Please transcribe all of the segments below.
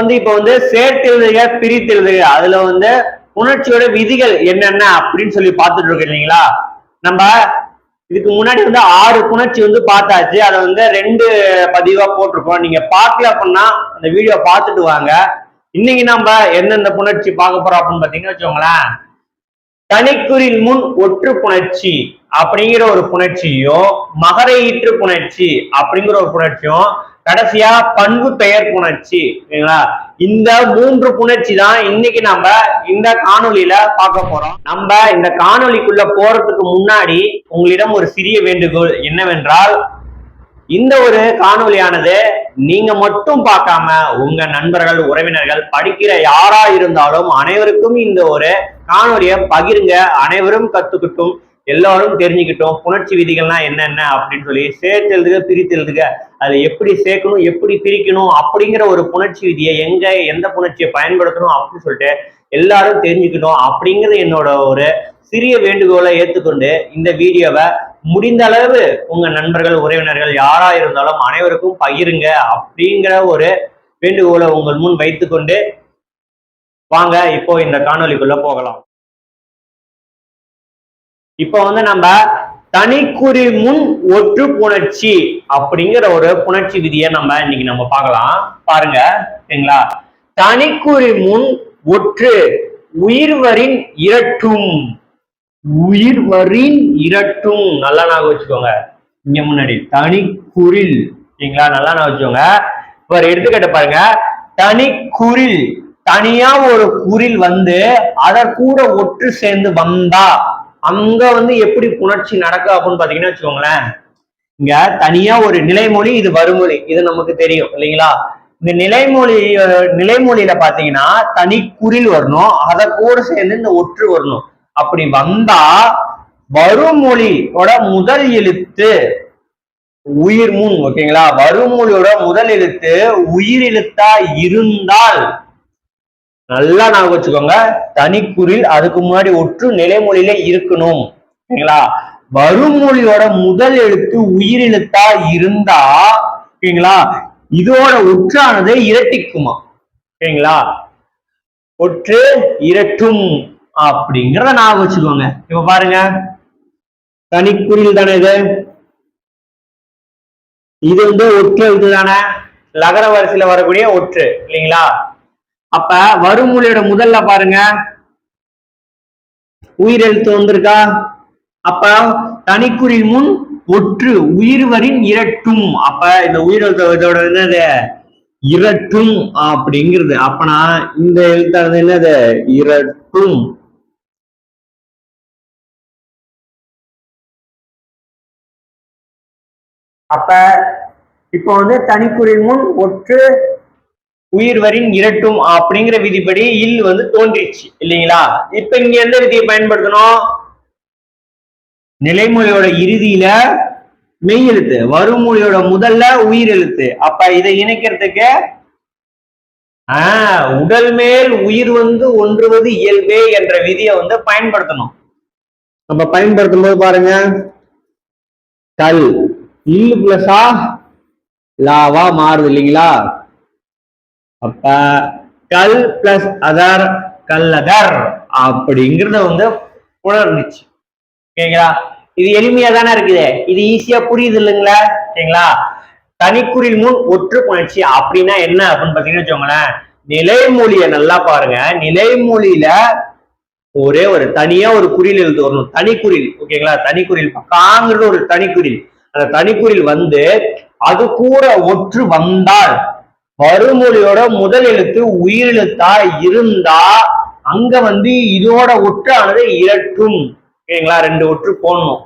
வந்து இப்ப வந்து சேர்த்தெழுதுக பிரித்தெழுதுக அதுல வந்து புணர்ச்சியோட விதிகள் என்னென்ன அப்படின்னு சொல்லி பார்த்துட்டு இருக்கோம் இல்லைங்களா? நம்ம இதுக்கு முன்னாடி வந்து ஆறு புணர்ச்சி வந்து பார்த்தாச்சு. அதை வந்து ரெண்டு பதிவா போட்டிருக்கோம். நீங்க பார்க்கல அப்படின்னா அந்த வீடியோ பார்த்துட்டு வாங்க. இன்னைக்கு நம்ம எந்தெந்த புணர்ச்சி பார்க்க போறோம் அப்படின்னு பாத்தீங்கன்னா வச்சுக்கோங்களேன். தனிக்குறில் முன் ஒற்று புணர்ச்சி அப்படிங்கிற ஒரு புணர்ச்சியும் மகர ஈற்று புணர்ச்சி அப்படிங்கிற ஒரு புணர்ச்சியும் கடைசியா பண்பு பெயர் புணர்ச்சி சரிங்களா இந்த மூன்று புணர்ச்சி தான் இன்னைக்கு நம்ம இந்த காணொலியில பார்க்க போறோம். நம்ம இந்த காணொலிக்குள்ள போறதுக்கு முன்னாடி உங்களிடம் ஒரு சிறிய வேண்டுகோள் என்னவென்றால் இந்த ஒரு காணொலியானது நீங்க மட்டும் பார்க்காம உங்க நண்பர்கள் உறவினர்கள் படிக்கிற யாரா இருந்தாலும் அனைவருக்கும் இந்த ஒரு காணொலியை பகிருங்க. அனைவரும் கத்துக்கிட்டும். எல்லாரும் தெரிஞ்சுக்கிட்டோம். புணர்ச்சி விதிகள்லாம் என்னென்ன அப்படின்னு சொல்லி சேர்த்து எழுதுக பிரித்து எழுதுக அதை எப்படி சேர்க்கணும் எப்படி பிரிக்கணும் அப்படிங்கிற ஒரு புணர்ச்சி விதியை எங்க எந்த புணர்ச்சியை பயன்படுத்தணும் அப்படின்னு சொல்லிட்டு எல்லாரும் தெரிஞ்சுக்கிட்டோம். அப்படிங்கிறது என்னோட ஒரு சிறிய வேண்டுகோளை ஏற்றுக்கொண்டு இந்த வீடியோவை முடிந்த அளவு உங்க நண்பர்கள் உறவினர்கள் யாரா இருந்தாலும் அனைவருக்கும் பகிருங்க அப்படிங்கிற ஒரு வேண்டுகோளை உங்கள் முன் வைத்துக்கொண்டு வாங்க இப்போ இந்த காணொலிக்குள்ள போகலாம். இப்போ வந்து நம்ம தனிக்குறி முன் ஒற்று புணர்ச்சி அப்படிங்கிற ஒரு புணர்ச்சி விதியை நம்ம இன்னைக்கு நம்ம பார்க்கலாம். பாருங்க சரிங்களா? தனிக்குறி முன் ஒற்று உயிர்வரின் இரட்டும். உயிர்வரின் இரட்டும். நல்லா நாக வச்சுக்கோங்க. இங்க முன்னாடி தனிக்குறில் சரிங்களா? நல்லா நான் வச்சுக்கோங்க. இப்போ ஒரு எடுத்துக்கிட்ட பாருங்க. தனிக்குறில் தனியா ஒரு குறில் வந்து அத கூட ஒற்று சேர்ந்து வந்தா அங்க வந்து எப்படி புணர்ச்சி நடக்கும் அப்படின்னு பாத்தீங்கன்னா வச்சுக்கோங்களேன். இங்க தனியா ஒரு நிலைமொழி இது வருமொழி இது நமக்கு தெரியும் இல்லைங்களா? இந்த நிலைமொழி நிலைமொழியில பாத்தீங்கன்னா தனி குறில் வரணும் அதை கூட சேர்ந்து இந்த ஒற்று வரணும். அப்படி வந்தா வருமொழியோட முதல் எழுத்து உயிர் முன் ஓகேங்களா? வருமொழியோட முதல் எழுத்து உயிர் எழுத்தா இருந்தால் நல்லா ஞாபகம் வச்சுக்கோங்க. தனிக்குறில் அதுக்கு முன்னாடி ஒற்று நிலைமொழியில இருக்கணும். சரிங்களா? வருமொழியோட முதல் எழுத்து உயிரெழுத்தா இருந்தா சரிங்களா? இதோட ஒற்றானது இரட்டிக்குமா? சரிங்களா? ஒற்று இரட்டும் அப்படிங்கிறத ஞாபகம் வச்சுக்கோங்க. இப்ப பாருங்க. தனிக்குறில் தானே இது? இது வந்து ஒற்று எழுத்து தானே லகர வரிசையில வரக்கூடிய ஒற்று இல்லைங்களா? அப்ப வருமொழியோட முதல்ல பாருங்க. உயிரெழுத்து வந்திருக்கா? அப்ப தனிக்குறி முன் ஒற்று உயிர்வரின் இரட்டும். அப்ப இந்த உயிரெழுத்து இதோட என்னது? இரட்டும் அப்படிங்கிறது. அப்பனா இந்த எழுத்தானது என்னது? இரட்டும். அப்ப இப்போ வந்து தனிக்குறி முன் ஒற்று உயிர் வரின் இரட்டும் அப்படிங்கிற விதிப்படி இல் வந்து தோன்றிச்சு இல்லைங்களா? இப்ப இங்க எந்த விதியை பயன்படுத்தணும்? நிலைமொழியோட இறுதியில மெய் எழுத்து வருமொழியோட முதல்ல உயிர் எழுத்து. அப்ப இதை இணைக்கிறதுக்கு ஆஹ் உடல் மேல் உயிர் வந்து ஒன்றுவது இயல்பே என்ற விதியை வந்து பயன்படுத்தணும். நம்ம பயன்படுத்தும் போது பாருங்க கல் இல்லு பிளஸா லாவா மாறுது இல்லைங்களா? அப்ப கல் பிளஸ் அதர் கல்லதர் அப்படிங்கறத வந்து உணர்ந்துச்சு ஓகேங்களா? இது எளிமையா தானே இருக்குது? இது ஈஸியா புரியுது இல்லைங்களா? ஓகேங்களா? தனிக்குறில் முன் ஒற்று புணர்ச்சி அப்படின்னா என்ன அப்படின்னு பாத்தீங்கன்னா வச்சுக்கோங்களேன். நிலைமொழிய நல்லா பாருங்க. நிலைமொழியில ஒரே ஒரு தனியா ஒரு குறியில் எழுத்து வரணும். தனிக்குறில் ஓகேங்களா? தனிக்குறில் காங்கிறது ஒரு தனிக்குறில் அந்த தனிக்குறில் வந்து அது கூட ஒற்று வந்தால் மறுமொழியோட முதல் எழுத்து உயிரெழுத்தா இருந்தா அங்க வந்து இதோட ஒற்றானது இரட்டும் ஓகேங்களா? ரெண்டு ஒற்று போடணும்.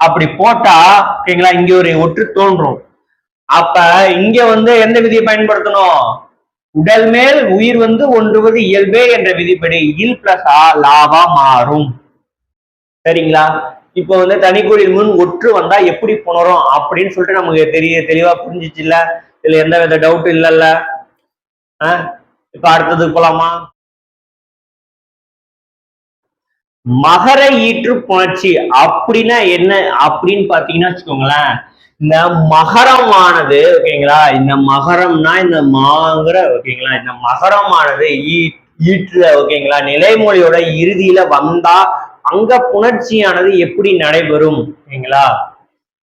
அப்படி போட்டா ஓகேங்களா? இங்க ஒரு ஒற்று தோன்றும். அப்ப இங்க வந்து எந்த விதியை பயன்படுத்தணும்? உடல் மேல் உயிர் வந்து ஒன்றுவது இயல்பே என்ற விதிப்படி இல் பிளஸ் ஆ லாவா மாறும். சரிங்களா? இப்போ வந்து தனிக்குழில் முன் ஒற்று வந்தா எப்படி புணரும்? அப்படின்னு சொல்லிட்டு நமக்கு தெரிய தெளிவா புரிஞ்சிச்சு இல்ல? இதுல எந்த வித டவுட் இல்லைல்ல? ஆ? இப்ப அடுத்ததுக்கு போலாமா? மகர ஈற்று புணர்ச்சி அப்படின்னா என்ன? அப்படின்னு பாத்தீங்கன்னா வச்சுக்கோங்களேன் இந்த மகரமானது ஓகேங்களா? இந்த மகரம்னா இந்த மாங்கிற ஓகேங்களா? இந்த மகரமானது ஈ- ஈற்றுல ஓகேங்களா? நிலைமொழியோட இறுதியில வந்தா அங்க புணர்ச்சியானது எப்படி நடைபெறும்? ஓகேங்களா?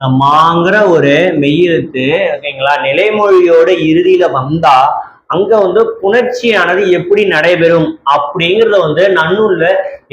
மாங்கிற ஒரு மெய்யெழுத்து ஓகேங்களா? நிலைமொழியோட இறுதியில வந்தா அங்க வந்து புணர்ச்சியானது எப்படி நடைபெறும் அப்படிங்கறத வந்து நன்னூல்ல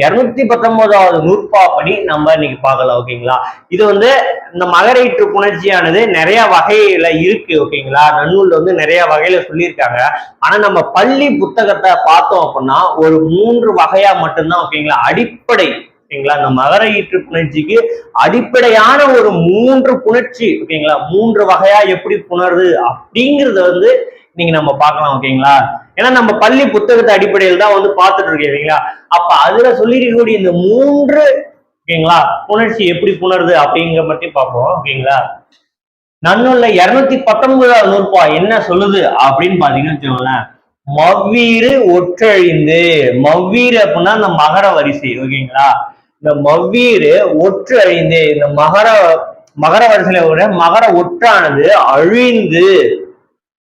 இருநூத்தி பத்தொன்பதாவது நூற்பாப்படி நம்ம இன்னைக்கு பார்க்கலாம் ஓகேங்களா? இது வந்து இந்த மகரீற்று புணர்ச்சியானது நிறைய வகையில இருக்கு ஓகேங்களா? நன்னூல்ல வந்து நிறைய வகையில சொல்லியிருக்காங்க. ஆனா நம்ம பள்ளி புத்தகத்தை பார்த்தோம் அப்படின்னா ஒரு மூன்று வகையா மட்டும்தான் ஓகேங்களா? அடிப்படை ஓகேங்களா? இந்த மகர ஈற்று புணர்ச்சிக்கு அடிப்படையான ஒரு மூன்று புணர்ச்சி ஓகேங்களா? மூன்று வகையா எப்படி புணருது அப்படிங்கறத வந்து நீங்க நம்ம பார்க்கலாம் ஓகேங்களா? ஏன்னா நம்ம பள்ளி புத்தகத்தை அடிப்படையில் தான் வந்து பார்த்துட்டு இருக்கோம் இல்லைங்களா? அப்ப அதுல சொல்லியிருக்கக்கூடிய இந்த மூன்று ஓகேங்களா? புணர்ச்சி எப்படி புணருது அப்படிங்கிற பத்தி பார்ப்போம் ஓகேங்களா? நன்னுள்ள இருநூத்தி பத்தொன்பதாவது நூற்பா என்ன சொல்லுது அப்படின்னு பாத்தீங்கன்னு வச்சுக்கோங்களேன். மவ்வீறு ஒற்றழிந்து மவ்வீறு அப்படின்னா இந்த மகர வரிசை ஓகேங்களா? இந்த மவ்வீறு ஒற்று அழிந்து இந்த மகர மகர வரிசையில விட மகர ஒற்றானது அழிந்து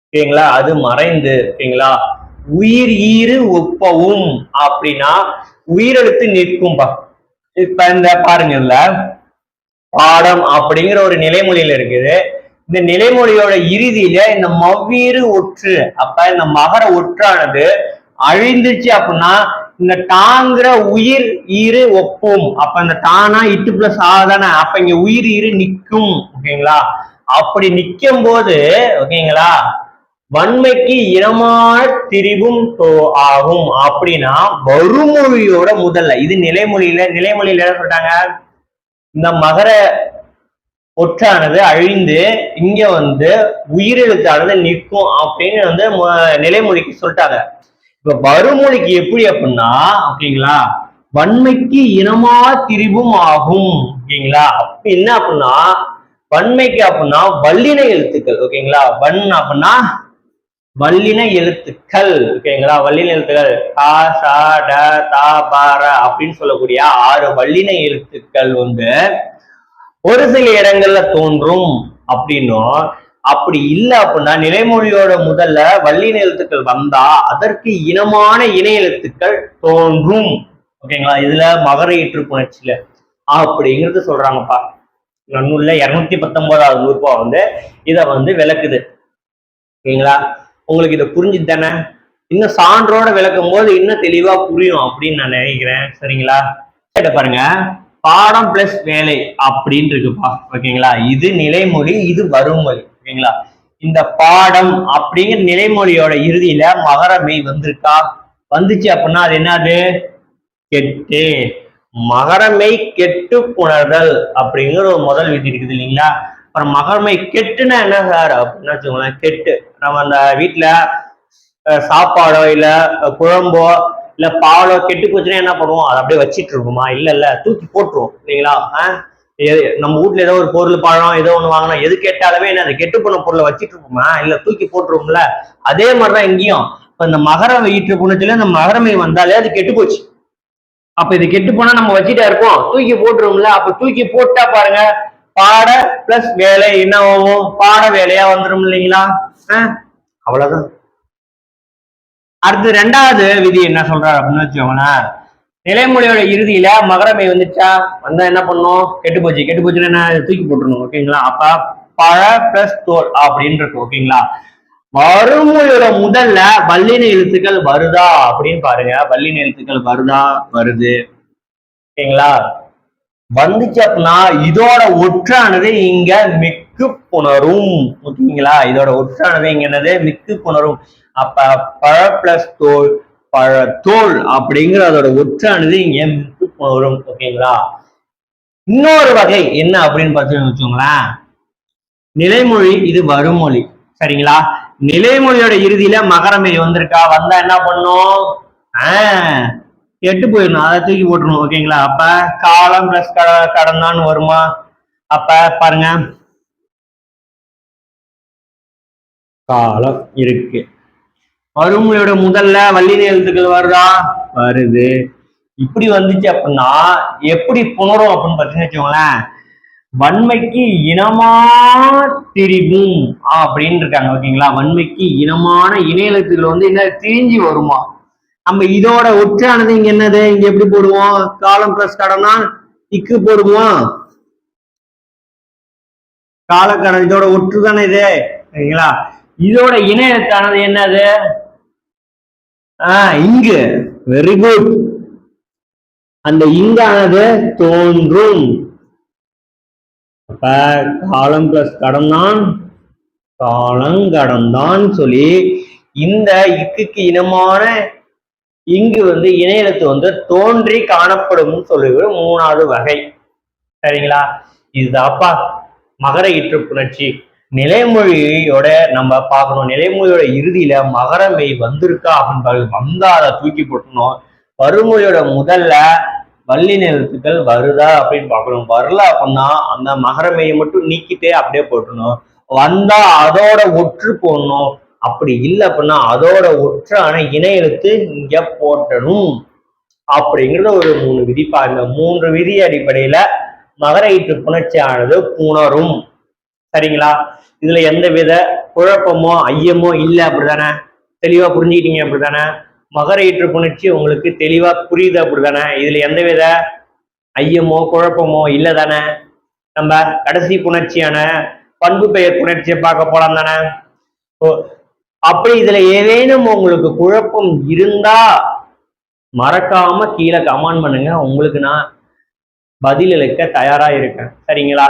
ஓகேங்களா? அது மறைந்து ஓகேங்களா? உயிர் ஈறு ஒப்பவும் அப்படின்னா உயிரெழுத்து நிற்கும்பா. இப்ப இந்த பாருங்கல்ல பாடம் அப்படிங்கிற ஒரு நிலைமொழியில இருக்குது. இந்த நிலைமொழியோட இறுதியில இந்த மவ்வீறு ஒற்று அப்ப இந்த மகர ஒற்றானது அழிந்துச்சு அப்படின்னா இந்த டாங்கிற உயிர் ஈரு ஒப்பும். அப்ப இந்த டானா இட்டு பிளஸ் ஆதானே அப்ப இங்க உயிர் ஈரு நிக்கும். ஓகேங்களா? அப்படி நிக்கும் போது ஓகேங்களா? வன்மைக்கு இனமான திரிவும் ஆகும். அப்படின்னா வருமொழியோட முதல்ல இது நிலைமொழியில நிலைமொழியில என்ன சொல்றாங்க? இந்த மகர ஒற்றானது அழிந்து இங்க வந்து உயிரெழுத்தானது நிற்கும் அப்படின்னு வந்து நிலைமொழிக்கு சொல்லிட்டாங்க. இப்ப வறுமொழிக்கு எப்படி அப்படின்னா ஓகேங்களா? வன்மைக்கு இனமா திரிவும் ஆகும் ஓகேங்களா? அப்ப என்ன அப்படின்னா வன்மைக்கு அப்படின்னா வல்லின எழுத்துக்கள் ஓகேங்களா? வன் அப்படின்னா வல்லின எழுத்துக்கள் ஓகேங்களா? வல்லின எழுத்துக்கள் கா சா ட தா பார அப்படின்னு சொல்லக்கூடிய ஆறு வல்லின எழுத்துக்கள் வந்து ஒரு சில இடங்கள்ல தோன்றும் அப்படின்னும் அப்படி இல்லை அப்படின்னா நிலைமொழியோட முதல்ல வல்லின எழுத்துக்கள் வந்தா அதற்கு இனமான இணை எழுத்துக்கள் தோன்றும். ஓகேங்களா? இதுல மகர ஈற்று புணர்ச்சியில அப்படிங்கிறது சொல்றாங்கப்பா. நன்னூல்ல இருநூத்தி பத்தொன்பதாவது நூற்பா வந்து இத வந்து விளக்குது. ஓகேங்களா? உங்களுக்கு இதை புரிஞ்சு தானே? இன்னும் சான்றோட விளக்கும் போது இன்னும் தெளிவா புரியும் அப்படின்னு நான் நினைக்கிறேன். சரிங்களா? கேட்ட பாருங்க. பாடம் பிளஸ் வேலை அப்படின்னு இருக்குப்பா ஓகேங்களா? இது நிலைமொழி இது வருமொழி ஓகேங்களா? இந்த பாடம் அப்படிங்கிற நிலைமொழியோட இறுதியில மகரமை வந்திருக்கா? வந்துச்சு அப்படின்னா அது என்னது? கெட்டு. மகரமை கெட்டு புணர்தல் அப்படிங்கிற ஒரு முதல் விதி இருக்குது இல்லைங்களா? அப்புறம் மகரமை கெட்டுனா என்ன சார்? அப்படின்னா வச்சுக்கோங்களேன் கெட்டு. நம்ம அந்த வீட்டுல சாப்பாடோ இல்ல குழம்போ இல்ல பாலோ கெட்டு போச்சுன்னா என்ன பண்ணுவோம்? அதை அப்படியே வச்சிட்டு இருக்குமா இல்ல இல்ல தூக்கி போட்டுருவோம் இல்லைங்களா? ஆஹ் நம்ம வீட்ல ஏதோ ஒரு பொருள் பழம் ஏதோ ஒண்ணு வாங்கினா எது கேட்டாலுமே என்ன அது கெட்டு போன பொருளை வச்சிட்டு இருப்போமா? இல்ல தூக்கி போட்டுருவோம்ல? அதே மாதிரிதான் இங்கேயும். இப்ப இந்த மகரம் ஈற்று புணத்துல இந்த மகரமை வந்தாலே அது கெட்டு போச்சு. அப்ப இது கெட்டு போனா நம்ம வச்சுட்டா இருப்போம். தூக்கி போட்டுருவோம்ல. அப்ப தூக்கி போட்டா பாருங்க பாட பிளஸ் வேலை என்ன ஆகும்? பாட வேலையா வந்துரும் இல்லைங்களா? ஆஹ் அவ்வளவுதான். அடுத்து ரெண்டாவது விதி என்ன சொல்றாரு அப்படின்னு வச்சுக்கோங்களேன். நிலைமொழியோட இறுதியில மகரமை வந்துச்சா? வந்தா என்ன பண்ணும்? கெட்டு போச்சு. கெட்டு போச்சுன்னா என்ன? தூக்கி போட்டுருணும் ஓகேங்களா அப்ப பழ பிளஸ் தோல் அப்படின்னு இருக்கும். ஓகேங்களா மறுமொழியோட முதல்ல வல்லின எழுத்துக்கள் வருதா அப்படின்னு பாருங்க. வல்லின எழுத்துக்கள் வருதா? வருது. ஓகேங்களா வந்துச்சு அப்படின்னா இதோட ஒற்றானது இங்க மிக்கு புணரும். ஓகேங்களா இதோட ஒற்றானது இங்க என்னது? மிக்கு புணரும். அப்ப பழ பிளஸ் தோல் பழத்தோல் அப்படிங்கிற அதோட ஒற்றானது இங்க வரும் ஓகேங்களா? இன்னொரு வகை என்ன அப்படின்னு பார்த்தீங்கன்னு வச்சுக்கோங்களேன். நிலைமொழி இது வருமொழி சரிங்களா? நிலைமொழியோட இறுதியில மகரமை வந்திருக்கா? வந்தா என்ன பண்ணும்? ஆஹ் கெட்டு போயிடணும். அதை தூக்கி போட்டுருணும் ஓகேங்களா? அப்ப காலம் பிளஸ் கட கடந்தான்னு வருமா? அப்ப பாருங்க. காலம் இருக்கு. வருமொழியோட முதல்ல வல்லின எழுத்துக்கள் வருதா? வருது. இப்படி வந்துச்சு அப்படின்னா எப்படி புணரும் அப்படின்னு பார்த்தீங்கன்னு வச்சுக்கோங்களேன் வன்மைக்கு இனமா திரிவும் அப்படின்னு இருக்காங்க ஓகேங்களா? வன்மைக்கு இனமான இணை எழுத்துக்கள் வந்து என்ன திரிஞ்சு வருமா? நம்ம இதோட ஒற்றானது இங்க என்னது? இங்க எப்படி போடுவோம்? காலம் பிளஸ் கடனா? இக்கு போடுவோம்? காலக்கடன் இதோட ஒற்று தானே இது? சரிங்களா இதோட இணையத்தானது என்னது? ஆஹ் இங்கு. வெரி குட் அந்த இங்கானது தோன்றும். அப்ப காலம் பிளஸ் கடந்தான் காலங்கடந்தான் சொல்லி இந்த இக்குக்கு இனமான இங்கு வந்து இணையெழுத்து வந்து தோன்றி காணப்படும் சொல்லுகிற மூணாவது வகை. சரிங்களா? இதுதாப்பா. மகர இற்று புணர்ச்சி நிலைமொழியோட நம்ம பார்க்கணும். நிலைமொழியோட இறுதியில மகர மெய் வந்திருக்கா அப்படின்னு பார்க்கணும். வந்தா அதை தூக்கி போட்டணும் வறுமொழியோட முதல்ல வள்ளி எழுத்துக்கள் வருதா அப்படின்னு பார்க்கணும். வரல அப்படின்னா அந்த மகர மட்டும் நீக்கிட்டே அப்படியே போட்டணும் வந்தா அதோட ஒற்று போடணும். அப்படி இல்லை அப்படின்னா அதோட ஒற்றான இணை எழுத்து இங்க போட்டணும். அப்படிங்கிறத ஒரு மூணு விதிப்பா இந்த மூன்று விதி அடிப்படையில மகர ஈற்று புணர்ச்சியானது புணரும். சரிங்களா? இதுல எந்த வித குழப்பமோ ஐயமோ இல்லை அப்படிதானே? தெளிவா புரிஞ்சுக்கிட்டீங்க அப்படிதானே? மகர ஈற்று புணர்ச்சி உங்களுக்கு தெளிவா புரியுது அப்படிதானே? இதுல எந்த வித ஐயமோ குழப்பமோ இல்லை தானே நம்ம கடைசி புணர்ச்சியான பண்பு பெயர் புணர்ச்சியை பார்க்க போலாம் தானே? அப்படி இதுல ஏதேனும் உங்களுக்கு குழப்பம் இருந்தா மறக்காம கீழே கமெண்ட் பண்ணுங்க. உங்களுக்கு நான் பதிலளிக்க தயாரா இருக்கேன். சரிங்களா?